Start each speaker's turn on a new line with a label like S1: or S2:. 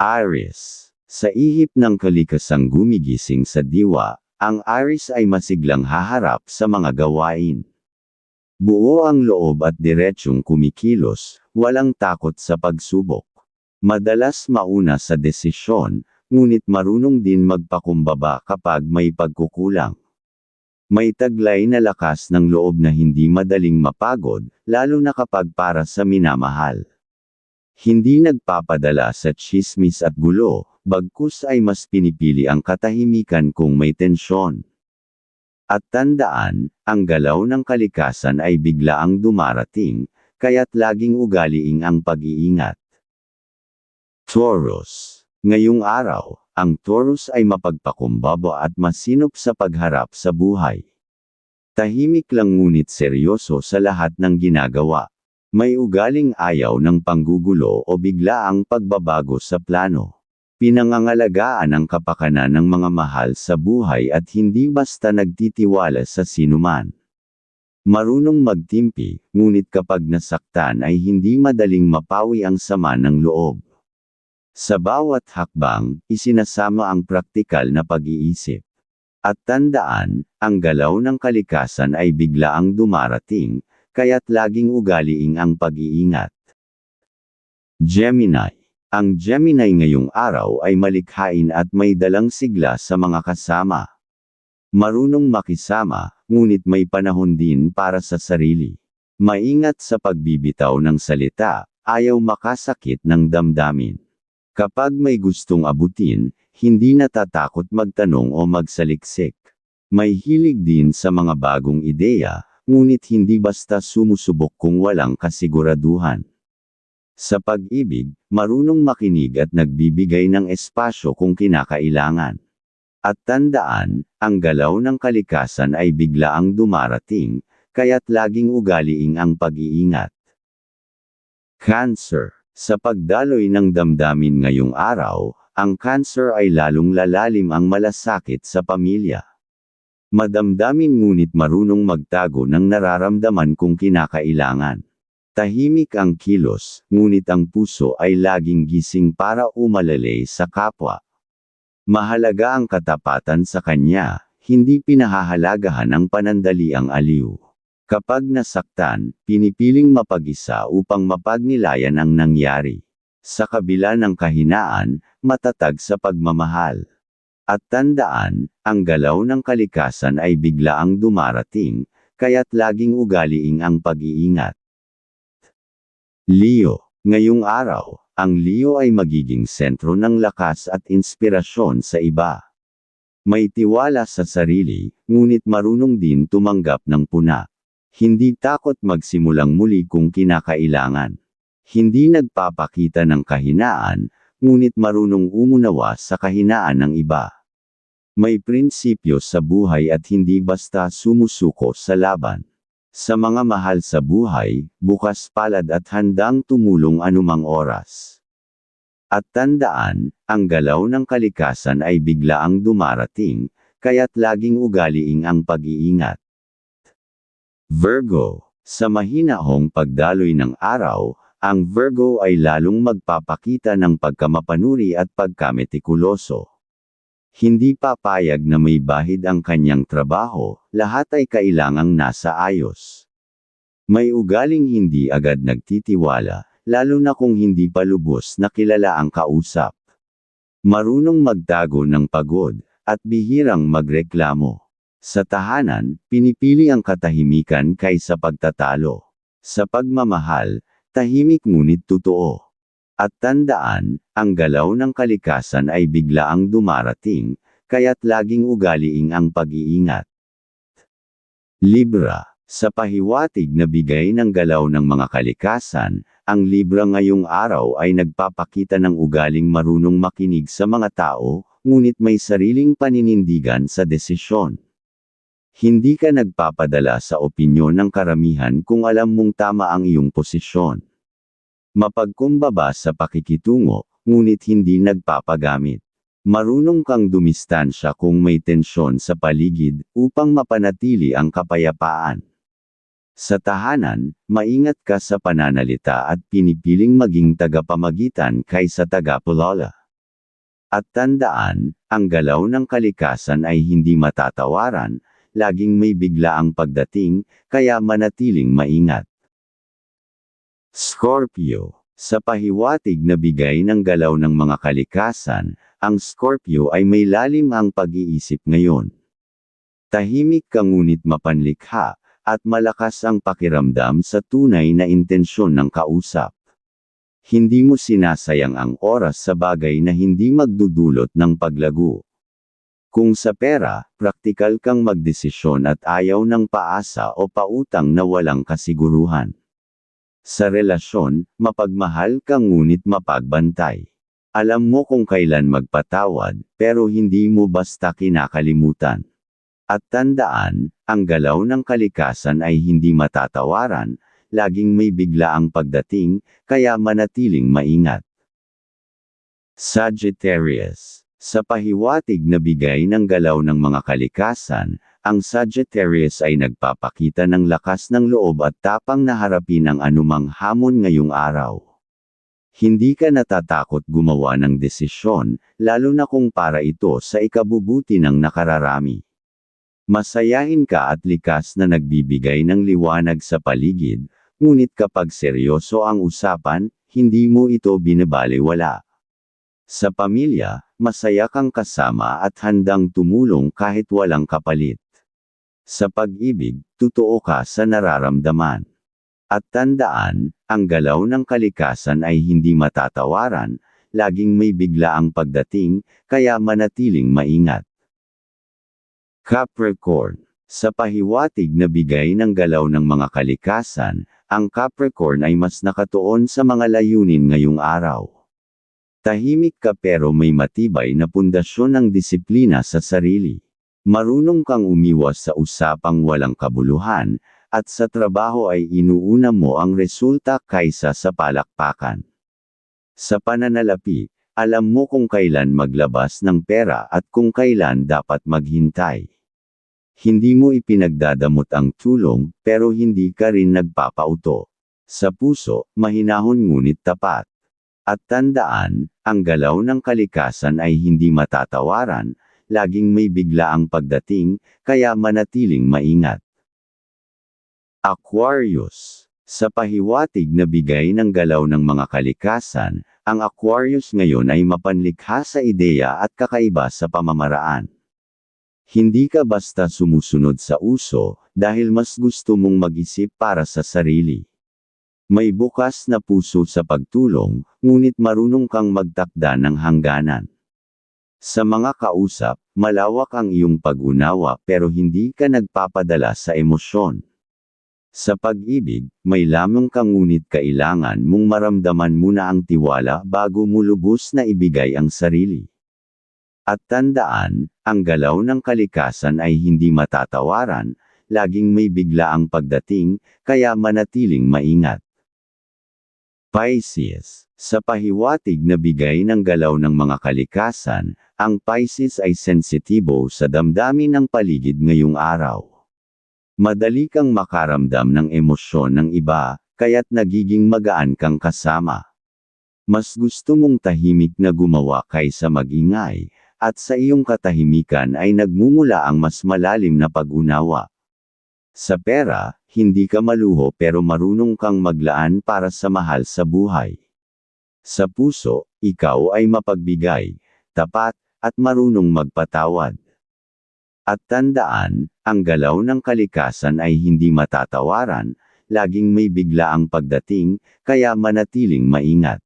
S1: Aries. Sa ihip ng kalikasang gumigising sa diwa, ang Aries ay masiglang haharap sa mga gawain. Buo ang loob at diretsyong kumikilos, walang takot sa pagsubok. Madalas mauna sa desisyon, ngunit marunong din magpakumbaba kapag may pagkukulang. May taglay na lakas ng loob na hindi madaling mapagod, lalo na kapag para sa minamahal. Hindi nagpapadala sa chismis at gulo, bagkus ay mas pinipili ang katahimikan kung may tensyon. At tandaan, ang galaw ng kalikasan ay biglaang dumarating, kaya't laging ugaliing ang pag-iingat. Taurus. Ngayong araw, ang Taurus ay mapagpakumbaba at masinop sa pagharap sa buhay. Tahimik lang ngunit seryoso sa lahat ng ginagawa. May ugaling ayaw ng panggugulo o biglaang pagbabago sa plano. Pinangangalagaan ang kapakanan ng mga mahal sa buhay at hindi basta nagtitiwala sa sinuman. Marunong magtimpi, ngunit kapag nasaktan ay hindi madaling mapawi ang sama ng loob. Sa bawat hakbang, isinasama ang praktikal na pag-iisip. At tandaan, ang galaw ng kalikasan ay biglaang dumarating, kaya't laging ugaliing ang pag-iingat. Gemini. Ang Gemini ngayong araw ay malikhain at may dalang sigla sa mga kasama. Marunong makisama, ngunit may panahon din para sa sarili. Maingat sa pagbibitaw ng salita, ayaw makasakit ng damdamin. Kapag may gustong abutin, hindi natatakot magtanong o magsaliksik. May hilig din sa mga bagong ideya, ngunit hindi basta sumusubok kung walang kasiguraduhan. Sa pag-ibig, marunong makinig at nagbibigay ng espasyo kung kinakailangan. At tandaan, ang galaw ng kalikasan ay biglaang dumarating, kaya't laging ugaliing ang pag-iingat. Cancer. Sa pagdaloy ng damdamin ngayong araw, ang cancer ay lalong lalalim ang malasakit sa pamilya. Madamdamin ngunit marunong magtago ng nararamdaman kung kinakailangan. Tahimik ang kilos, ngunit ang puso ay laging gising para umalalay sa kapwa. Mahalaga ang katapatan sa kanya, hindi pinahahalagahan ng panandaliang aliw. Kapag nasaktan, pinipiling mapag-isa upang mapagnilayan ang nangyari. Sa kabila ng kahinaan, matatag sa pagmamahal. At tandaan, ang galaw ng kalikasan ay biglaang dumarating, kaya't laging ugaliing ang pag-iingat. Leo. Ngayong araw, ang Leo ay magiging sentro ng lakas at inspirasyon sa iba. May tiwala sa sarili, ngunit marunong din tumanggap ng puna. Hindi takot magsimulang muli kung kinakailangan. Hindi nagpapakita ng kahinaan, ngunit marunong umunawa sa kahinaan ng iba. May prinsipyo sa buhay at hindi basta sumusuko sa laban. Sa mga mahal sa buhay, bukas palad at handang tumulong anumang oras. At tandaan, ang galaw ng kalikasan ay biglaang dumarating, kaya't laging ugaliing ang pag-iingat. Virgo. Sa mahinahong pagdaloy ng araw, ang Virgo ay lalong magpapakita ng pagkamapanuri at pagkametikuloso. Hindi papayag na may bahid ang kanyang trabaho, lahat ay kailangang nasa ayos. May ugaling hindi agad nagtitiwala, lalo na kung hindi pa lubos na kilala ang kausap. Marunong magtago ng pagod, at bihirang magreklamo. Sa tahanan, pinipili ang katahimikan kaysa pagtatalo. Sa pagmamahal, tahimik ngunit totoo. At tandaan, ang galaw ng kalikasan ay biglaang dumarating, kaya't laging ugaliing ang pag-iingat. Libra. Sa pahiwatig na bigay ng galaw ng mga kalikasan, ang Libra ngayong araw ay nagpapakita ng ugaling marunong makinig sa mga tao, ngunit may sariling paninindigan sa desisyon. Hindi ka nagpapadala sa opinyon ng karamihan kung alam mong tama ang iyong posisyon. Mapagkumbaba sa pakikitungo, ngunit hindi nagpapagamit. Marunong kang dumistansya kung may tensyon sa paligid, upang mapanatili ang kapayapaan. Sa tahanan, maingat ka sa pananalita at pinipiling maging tagapamagitan kaysa tagapulala. At tandaan, ang galaw ng kalikasan ay hindi matatawaran, laging may biglaang pagdating, kaya manatiling maingat. Scorpio Sa pahiwatig na bigay ng galaw ng mga kalikasan, ang Scorpio ay may lalim ang pag-iisip ngayon. Tahimik ka ngunit mapanlikha, at malakas ang pakiramdam sa tunay na intensyon ng kausap. Hindi mo sinasayang ang oras sa bagay na hindi magdudulot ng paglago. Kung sa pera, praktikal kang magdesisyon at ayaw ng paasa o pautang na walang kasiguruhan. Sa relasyon, mapagmahal ka ngunit mapagbantay. Alam mo kung kailan magpatawad, pero hindi mo basta kinakalimutan. At tandaan, ang galaw ng kalikasan ay hindi matatawaran, laging may biglaang pagdating, kaya manatiling maingat. Sagittarius Sa pahiwatig na bigay ng galaw ng mga kalikasan, ang Sagittarius ay nagpapakita ng lakas ng loob at tapang na harapin ang anumang hamon ngayong araw. Hindi ka natatakot gumawa ng desisyon, lalo na kung para ito sa ikabubuti ng nakararami. Masayahin ka at likas na nagbibigay ng liwanag sa paligid, ngunit kapag seryoso ang usapan, hindi mo ito binabaliwala. Sa pamilya, masaya kang kasama at handang tumulong kahit walang kapalit. Sa pag-ibig, totoo ka sa nararamdaman. At tandaan, ang galaw ng kalikasan ay hindi matatawaran, laging may biglaang pagdating, kaya manatiling maingat. Capricorn. Sa pahiwatig na bigay ng galaw ng mga kalikasan, ang Capricorn ay mas nakatuon sa mga layunin ngayong araw. Tahimik ka pero may matibay na pundasyon ng disiplina sa sarili. Marunong kang umiwas sa usapang walang kabuluhan, at sa trabaho ay inuuna mo ang resulta kaysa sa palakpakan. Sa pananalapi, alam mo kung kailan maglabas ng pera at kung kailan dapat maghintay. Hindi mo ipinagdadamot ang tulong, pero hindi ka rin nagpapauto. Sa puso, mahinahon ngunit tapat. At tandaan, ang galaw ng kalikasan ay hindi matatawaran, laging may biglaang pagdating, kaya manatiling maingat. Aquarius Sa pahiwatig na bigay ng galaw ng mga kalikasan, ang Aquarius ngayon ay mapanlikha sa ideya at kakaiba sa pamamaraan. Hindi ka basta sumusunod sa uso, dahil mas gusto mong mag-isip para sa sarili. May bukas na puso sa pagtulong, ngunit marunong kang magtakda ng hangganan. Sa mga kausap, malawak ang iyong pag-unawa pero hindi ka nagpapadala sa emosyon. Sa pag-ibig, may lamang kang ngunit kailangan mong maramdaman muna ang tiwala bago mo lubos na ibigay ang sarili. At tandaan, ang galaw ng kalikasan ay hindi matatawaran, laging may biglaang pagdating, kaya manatiling maingat. Pisces Sa pahiwatig na bigay ng galaw ng mga kalikasan, ang Pisces ay sensitibo sa damdamin ng paligid ngayong araw. Madali kang makaramdam ng emosyon ng iba, kaya't nagiging magaan kang kasama. Mas gusto mong tahimik na gumawa kaysa magingay, at sa iyong katahimikan ay nagmumula ang mas malalim na pag-unawa. Sa pera, hindi ka maluho pero marunong kang maglaan para sa mahal sa buhay. Sa puso, ikaw ay mapagbigay, tapat, at marunong magpatawad. At tandaan, ang galaw ng kalikasan ay hindi matatawaran, laging may biglaang pagdating, kaya manatiling maingat.